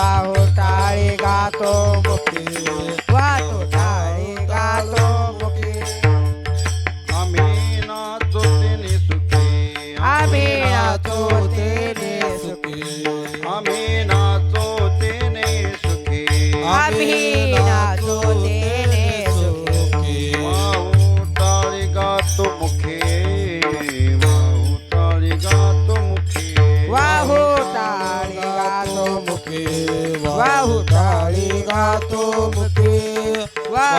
देवा होटाळी गातो मुक्ती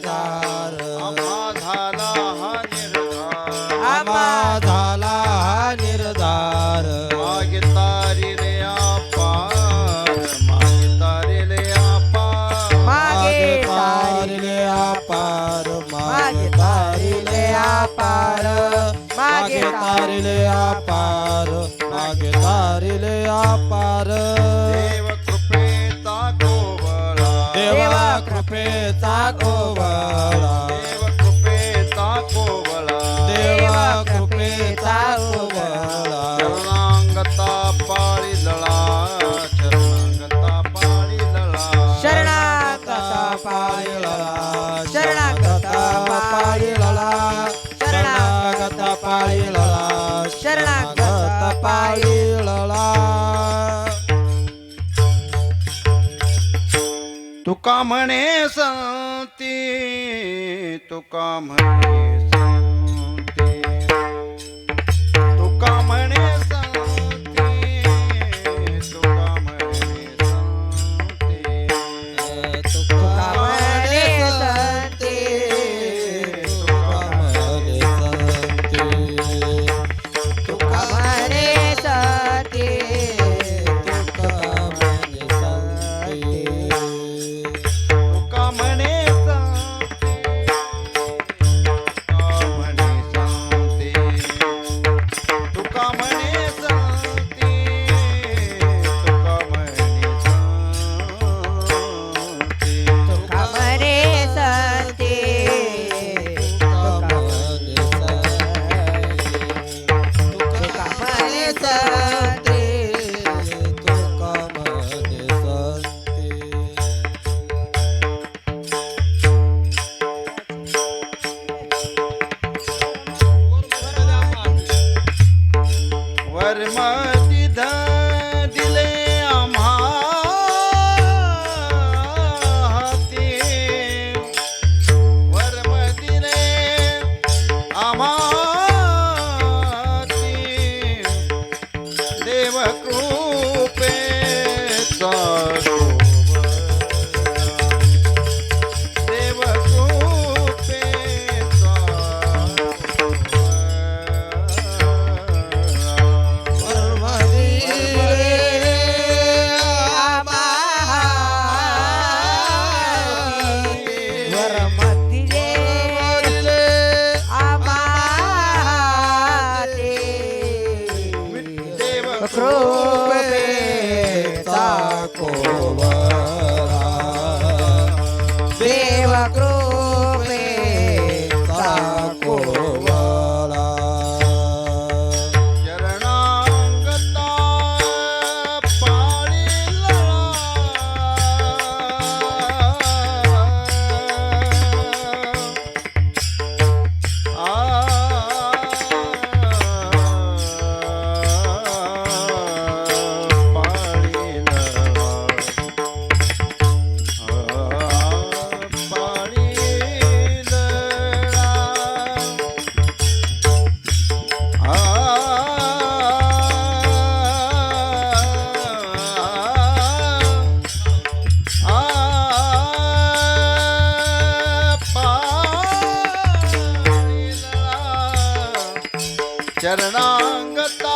निर्धार आम्हा झाला हा निर्धार. आम्हा झाला हा निर्धार. मागितारिले आपार. मागितारिले आपार. मागे तारिले आपार. मागे तारिले आपार. मागे तारिले आपार. तुका म्हणे संती तुका म्हणे संती cidade. कृपेचा कोवरा देव कृ ചരണാംഗത്ത.